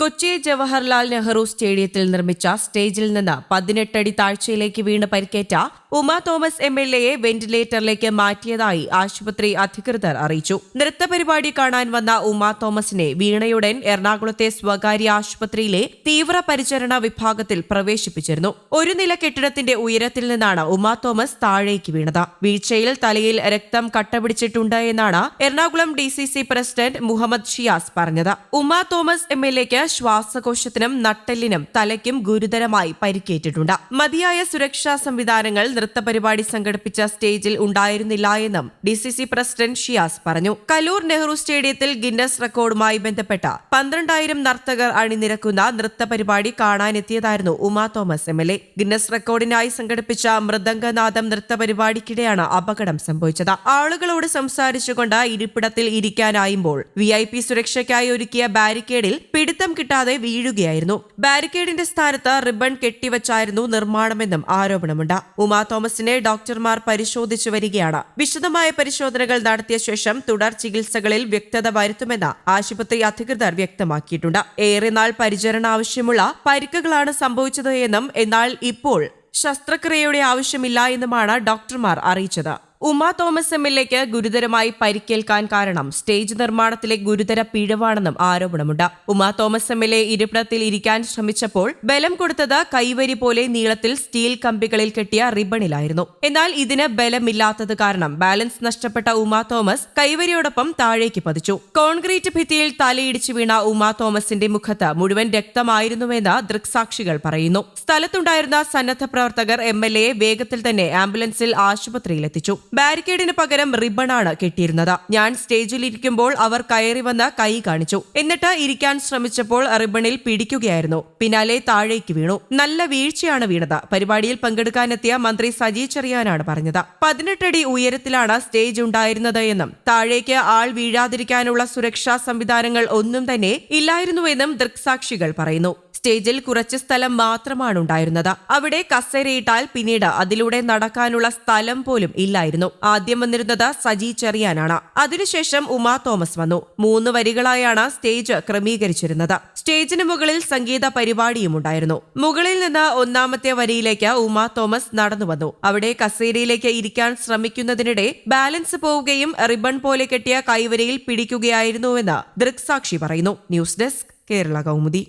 കൊച്ചി ജവഹർലാൽ നെഹ്റു സ്റ്റേഡിയത്തിൽ നിർമ്മിച്ച സ്റ്റേജിൽ നിന്ന് പതിനെട്ടടി താഴ്ചയിലേക്ക് വീണ് പരിക്കേറ്റ ഉമ തോമസ് എം എൽ എയെ വെന്റിലേറ്ററിലേക്ക് മാറ്റിയതായി ആശുപത്രി അധികൃതർ അറിയിച്ചു. നൃത്ത പരിപാടി കാണാൻ വന്ന ഉമ തോമസിനെ വീണയുടൻ എറണാകുളത്തെ സ്വകാര്യ ആശുപത്രിയിലെ തീവ്രപരിചരണ വിഭാഗത്തിൽ പ്രവേശിപ്പിച്ചിരുന്നു. ഒരു നില കെട്ടിടത്തിന്റെ ഉയരത്തിൽ നിന്നാണ് ഉമ തോമസ് താഴേക്ക് വീണത്. വീഴ്ചയിൽ തലയിൽ രക്തം കട്ടപിടിച്ചിട്ടുണ്ട് എന്നാണ് എറണാകുളം ഡി പ്രസിഡന്റ് മുഹമ്മദ് ഷിയാസ് പറഞ്ഞത്. ഉമ തോമസ് എം എൽ എക്ക് ശ്വാസകോശത്തിനും നട്ടെല്ലിനും തലയ്ക്കും ഗുരുതരമായി പരിക്കേറ്റിട്ടുണ്ട്. മതിയായ സുരക്ഷാ സംവിധാനങ്ങൾ നൃത്തപരിപാടി സംഘടിപ്പിച്ച സ്റ്റേജിൽ ഉണ്ടായിരുന്നില്ല എന്നും D C C president Shiyas പറഞ്ഞു. കലൂർ നെഹ്റു സ്റ്റേഡിയത്തിൽ ഗിന്നസ് റെക്കോർഡുമായി ബന്ധപ്പെട്ട പന്ത്രണ്ടായിരം നർത്തകർ അണിനിരക്കുന്ന നൃത്തപരിപാടി കാണാനെത്തിയതായിരുന്നു Uma Thomas M L A. Guinness റെക്കോർഡിനായി സംഘടിപ്പിച്ച മൃദംഗനാഥം നൃത്തപരിപാടിക്കിടെയാണ് അപകടം സംഭവിച്ചത്. ആളുകളോട് സംസാരിച്ചുകൊണ്ട് ഇരിപ്പിടത്തിൽ ഇരിക്കാനായുമ്പോൾ വി ഐ പി സുരക്ഷയ്ക്കായി ഒരുക്കിയ ബാരിക്കേഡിൽ പിടുത്തം കിട്ടാതെ വീഴുകയായിരുന്നു. ബാരിക്കേഡിന്റെ സ്ഥാനത്ത് റിബൺ കെട്ടിവച്ചായിരുന്നു നിർമ്മാണമെന്നും ആരോപണമുണ്ട്. ഉമാ തോമസിനെ ഡോക്ടർമാർ പരിശോധിച്ചു വരികയാണ്. വിശദമായ പരിശോധനകൾ നടത്തിയ ശേഷം തുടർ ചികിത്സകളിൽ വ്യക്തത വരുത്തുമെന്ന് ആശുപത്രി അധികൃതർ വ്യക്തമാക്കിയിട്ടുണ്ട്. ഏറെ നാൾ പരിചരണ ആവശ്യമുള്ള പരിക്കുകളാണ് സംഭവിച്ചത് എന്നും എന്നാൽ ഇപ്പോൾ ശസ്ത്രക്രിയയുടെ ആവശ്യമില്ല എന്നുമാണ് ഡോക്ടർമാർ അറിയിച്ചത്. ഉമ തോമസ് എം എൽ എക്ക് ഗുരുതരമായി പരിക്കേൽക്കാൻ കാരണം സ്റ്റേജ് നിർമ്മാണത്തിലെ ഗുരുതര പിഴവാണെന്നും ആരോപണമുണ്ട്. Uma Thomas M L A ഇരിപ്പിടത്തിൽ ഇരിക്കാൻ ശ്രമിച്ചപ്പോൾ ബലം കൊടുത്തത് കൈവരി പോലെ നീളത്തിൽ സ്റ്റീൽ കമ്പികളിൽ കെട്ടിയ റിബണിലായിരുന്നു. എന്നാൽ ഇതിന് ബലമില്ലാത്തത് കാരണം ബാലൻസ് നഷ്ടപ്പെട്ട ഉമ തോമസ് കൈവരിയോടൊപ്പം താഴേക്ക് പതിച്ചു. കോൺക്രീറ്റ് ഭിത്തിയിൽ തലയിടിച്ചു വീണ ഉമ തോമസിന്റെ മുഖത്ത് മുഴുവൻ രക്തമായിരുന്നുവെന്ന് ദൃക്സാക്ഷികൾ പറയുന്നു. സ്ഥലത്തുണ്ടായിരുന്ന സന്നദ്ധ പ്രവർത്തകർ എം എൽ എയെ വേഗത്തിൽ തന്നെ ആംബുലൻസിൽ ആശുപത്രിയിലെത്തിച്ചു. ബാരിക്കേഡിന് പകരം റിബണാണ് കെട്ടിയിരുന്നത്. ഞാൻ സ്റ്റേജിൽ ഇരിക്കുമ്പോൾ അവർ കയറി വന്ന് കൈ കാണിച്ചു. എന്നിട്ട് ഇരിക്കാൻ ശ്രമിച്ചപ്പോൾ റിബണിൽ പിടിക്കുകയായിരുന്നു. പിന്നാലെ താഴേക്ക് വീണു. നല്ല വീഴ്ചയാണ് വീണത്. പരിപാടിയിൽ പങ്കെടുക്കാനെത്തിയ മന്ത്രി സജി ചെറിയാനാണ് പറഞ്ഞത്. പതിനെട്ടടി ഉയരത്തിലാണ് സ്റ്റേജ് ഉണ്ടായിരുന്നത് എന്നും താഴേക്ക് ആൾ വീഴാതിരിക്കാനുള്ള സുരക്ഷാ സംവിധാനങ്ങൾ ഒന്നും തന്നെ ഇല്ലായിരുന്നുവെന്നും ദൃക്സാക്ഷികൾ പറയുന്നു. സ്റ്റേജിൽ കുറച്ച് സ്ഥലം മാത്രമാണ് ഉണ്ടായിരുന്നത്. അവിടെ കസേരയിട്ടാൽ പിന്നീട് അതിലൂടെ നടക്കാനുള്ള സ്ഥലം പോലും ഇല്ലായിരുന്നു. ആദ്യം വന്നിരുന്നത് സജി ചെറിയാനാണ്. അതിനുശേഷം ഉമാ തോമസ് വന്നു. മൂന്ന് വരികളായാണ് സ്റ്റേജ് ക്രമീകരിച്ചിരുന്നത്. സ്റ്റേജിന് മുകളിൽ സംഗീത പരിപാടിയും ഉണ്ടായിരുന്നു. മുകളിൽ നിന്ന് ഒന്നാമത്തെ വരിയിലേക്ക് ഉമാ തോമസ് നടന്നു വന്നു. അവിടെ കസേരയിലേക്ക് ഇരിക്കാൻ ശ്രമിക്കുന്നതിനിടെ ബാലൻസ് പോവുകയും റിബൺ പോലെ കെട്ടിയ കൈവരിയിൽ പിടിക്കുകയായിരുന്നുവെന്ന് ദൃക്സാക്ഷി പറയുന്നു. News desk Kerala Kaumudi.